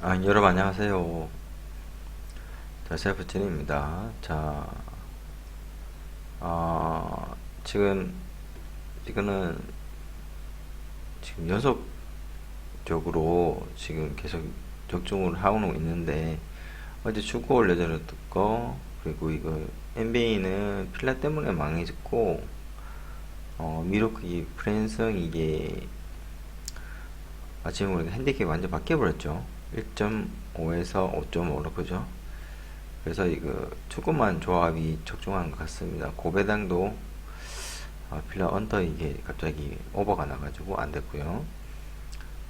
아, 여러분 안녕하세요. 자, 셀프진입니다. 자, 아, 지금 이거는 지금 연속적으로 지금 계속 적중을 하고 있는데 어제 축구 올려드렸거 그리고 이거 NBA는 필라 때문에 망해졌고 어, 미로크기 프랜성 이게 아침에 보니까 핸디캡이 완전 바뀌어버렸죠. 1.5에서 5.5로 그죠? 그래서 이거 축구만 조합이 적중한 것 같습니다. 고배당도 어, 필라 언더 이게 갑자기 오버가 나가지고 안 됐고요.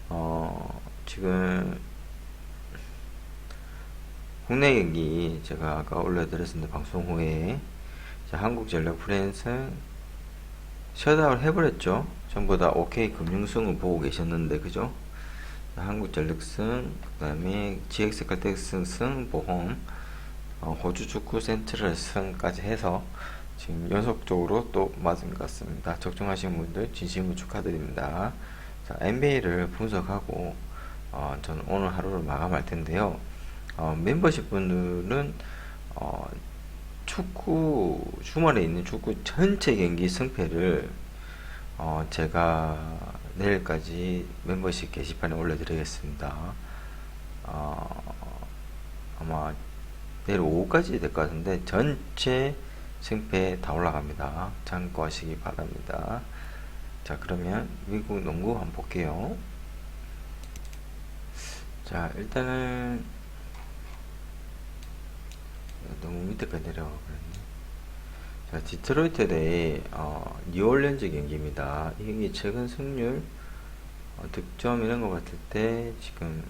어, 지금 국내 경기 제가 아까 올려드렸습니다. 방송 후에 자, 한국전력 프랜스 셧아웃 해버렸죠. 전부 다 OK 금융승을 보고 계셨는데 그죠? 한국전력승, 그 다음에 GX칼텍승 승, 보험, 어, 호주 축구 센트럴 승까지 해서 지금 연속적으로 또 맞은 것 같습니다. 적중하신 분들 진심으로 축하드립니다. 자, NBA를 분석하고 어, 저는 오늘 하루를 마감할 텐데요. 어, 멤버십 분들은 어, 축구 주말에 있는 축구 전체 경기 승패를 어, 제가 내일까지 멤버십 게시판에 올려드리겠습니다. 어, 아마 내일 오후까지 될 것 같은데 전체 승패 다 올라갑니다. 참고하시기 바랍니다. 자 그러면 미국 농구 한번 볼게요. 자 일단은 너무 밑에까지 내려가 버렸네. 자, 디트로이트 대 어, 뉴올리언즈 경기입니다. 이 경기 최근 승률, 어, 득점 이런 거 봤을 때 지금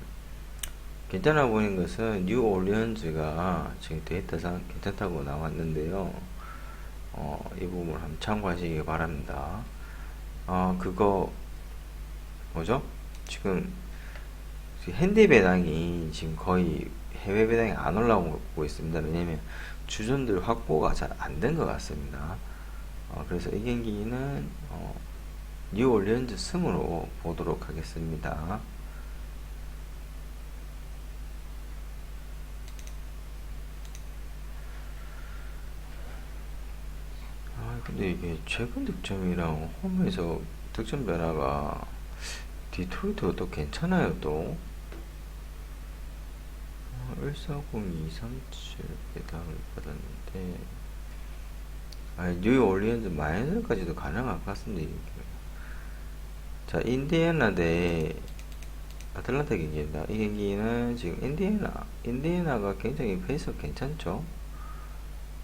괜찮아 보이는 것은 뉴올리언즈가 지금 데이터상 괜찮다고 나왔는데요. 어, 이 부분을 한번 참고하시기 바랍니다. 어, 그거 뭐죠? 지금 핸디 배당이 지금 거의 해외 배당이 안 올라오고 있습니다. 왜냐면 주전들 확보가 잘 안 된 것 같습니다. 어, 그래서 이 경기는 어, 뉴올리언즈 승으로 보도록 하겠습니다. 아, 근데 이게 최근 득점이랑 홈에서 득점 변화가 디트로이트가 또 괜찮아요, 또. 140237 배당을 받았는데 아, 뉴올리언즈 마이너까지도 가능할 것 같습니다. 자, 인디애나 대 아틀란타 경기입니다. 이 경기는 지금 인디애나, 인디애나가 굉장히 페이스 괜찮죠?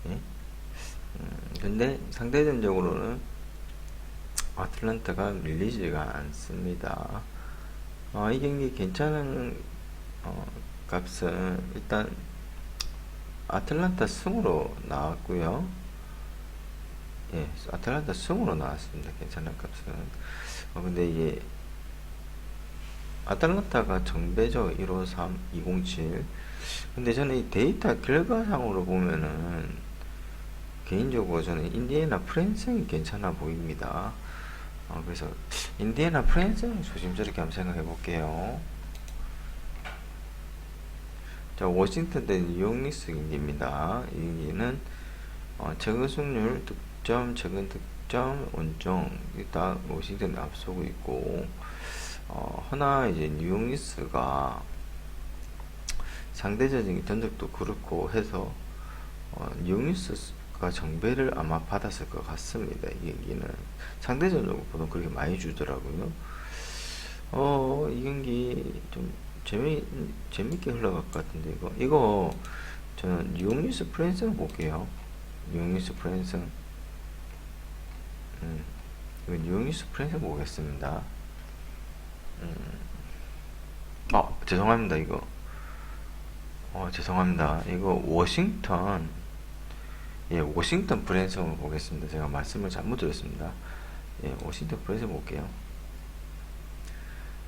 예? 음, 근데 상대전적으로는 아틀란타가 밀리지가 않습니다. 어, 이 경기 괜찮은 어, 값은 일단 아틀란타 승으로 나왔고요. 예, 아틀란타 승으로 나왔습니다. 괜찮은 값은. 어, 근데 이게 아틀란타가 정배죠. 153, 207. 근데 저는 이 데이터 결과상으로 보면은 개인적으로 저는 인디애나 프랜스이 괜찮아 보입니다. 어, 그래서 인디애나 프랜스는 조심스럽게 한번 생각해 볼게요. 자, 워싱턴 대 뉴욕 니스 경기입니다. 이 경기는 어, 최근 승률, 득점, 최근 득점, 원정 다 워싱턴이 앞서고 있고 어, 하나 이제 뉴욕 니스가 상대적인 전적도 그렇고 해서 어, 뉴욕 니스가 정배를 아마 받았을 것 같습니다. 이 경기는 상대적으로 보통 그렇게 많이 주더라고요. 어, 이 경기 좀 재미 재밌게 흘러갈 것 같은데 이거 이거 저는 뉴욕 뉴스 프랜스 볼게요. 뉴욕 뉴스 프랜스 음, 이거 뉴욕 뉴스 프랜스 보겠습니다. 음, 아 죄송합니다 이거 어 죄송합니다 이거 워싱턴 예 워싱턴 프랜스 보겠습니다. 제가 말씀을 잘못 드렸습니다. 예 워싱턴 프랜스 볼게요.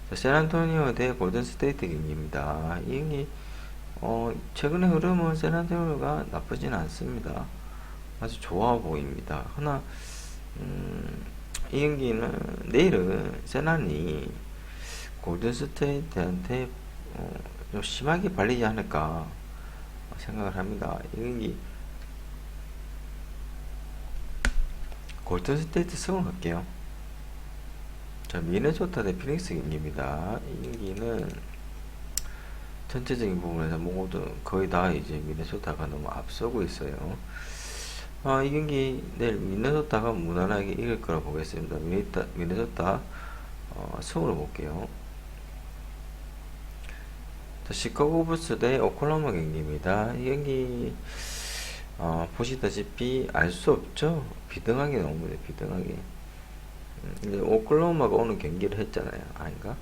자, 샌안토니오 대 골든 스테이트 경기입니다. 이 경기 어, 최근의 흐름은 샌안토니오가 나쁘진 않습니다. 아주 좋아 보입니다. 하나 음, 이 경기는 내일은 세난이 골든 스테이트한테 어, 좀 심하게 발리지 않을까 생각을 합니다. 이 경기 골든 스테이트 승을 갈게요. 자, 미네소타 대 피닉스 경기입니다. 이 경기는 전체적인 부분에서 모두 거의 다 이제 미네소타가 너무 앞서고 있어요. 아, 이 경기 내일 미네소타가 무난하게 이길 거라 보겠습니다. 미네타, 미네소타 어, 승으로 볼게요. 자, 시카고 불스 대 오클라호마 경기입니다. 이 경기 어, 보시다시피 알 수 없죠. 비등하게 나옵니다. 비등하게. 음, 이제 오클라호마가 오늘 경기를 했잖아요. 아닌가?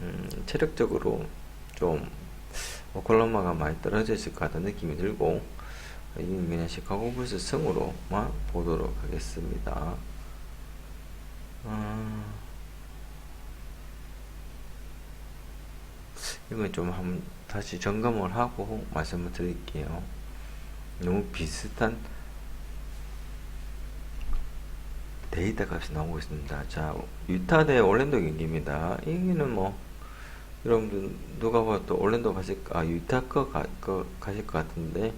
음, 체력적으로 좀 오클라호마가 많이 떨어져 있을 것 같은 느낌이 들고 이건 그냥 시카고 불스 승으로만 보도록 하겠습니다. 아, 이건 좀 한번 다시 점검을 하고 말씀을 드릴게요. 너무 비슷한 데이터 값이 나오고 있습니다. 자, 유타 대 올랜도 경기입니다. 이 경기는 뭐 여러분들 누가 봐도 올랜도 가실 아 유타 거, 가, 거 가실 것 같은데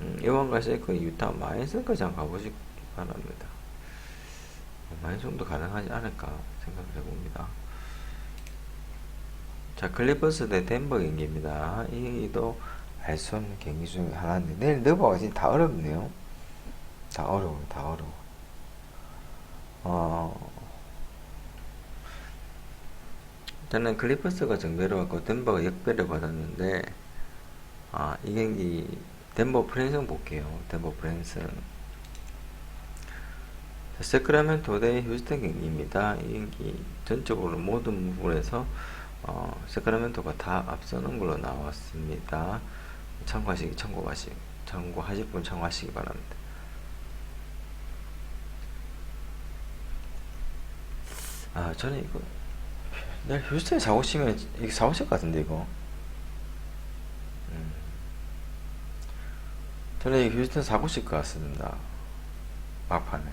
음, 이왕 가실 거 유타 마인슨까지 한번 가보시기 바랍니다. 마인슨도 가능하지 않을까 생각을 해봅니다. 자, 클리퍼스 대 덴버 경기입니다. 이 경기도 알 수 없는 경기 중에 하나인데 내일 너버가 진짜 다 어렵네요. 다 어려워요, 다 어려워. 어, 저는 클리퍼스가 정배를 받고 덴버가 역배를 받았는데 아, 이 경기 덴버 프랜슨 볼게요. 덴버 프랜슨. 자, 세크라멘토 대 휴스턴 경기입니다. 이 경기 전적으로 모든 부분에서 어, 세크라멘토가 다 앞서는 걸로 나왔습니다. 참고하시기 참고하시 참고하실 분 참고하시기 바랍니다. 아 저는 이거 내일 휴스턴에 사고 치면 이게 사고 칠것 같은데 이거. 음. 저는 이 휴스턴 사고 칠것 같습니다. 막판에.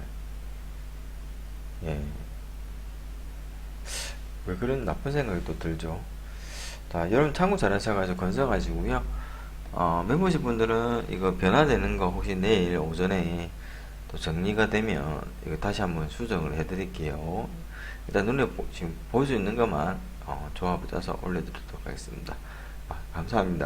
예. 왜 그런 나쁜 생각이 또 들죠? 자, 여러분 참고 잘하셔가지고 건성하시고요. 어, 멤버십 분들은 이거 변화되는 거 혹시 내일 오전에 또 정리가 되면 이거 다시 한번 수정을 해드릴게요. 일단 눈에 보, 지금 보일 수 있는 것만 어, 조합을 짜서 올려드리도록 하겠습니다. 아, 감사합니다.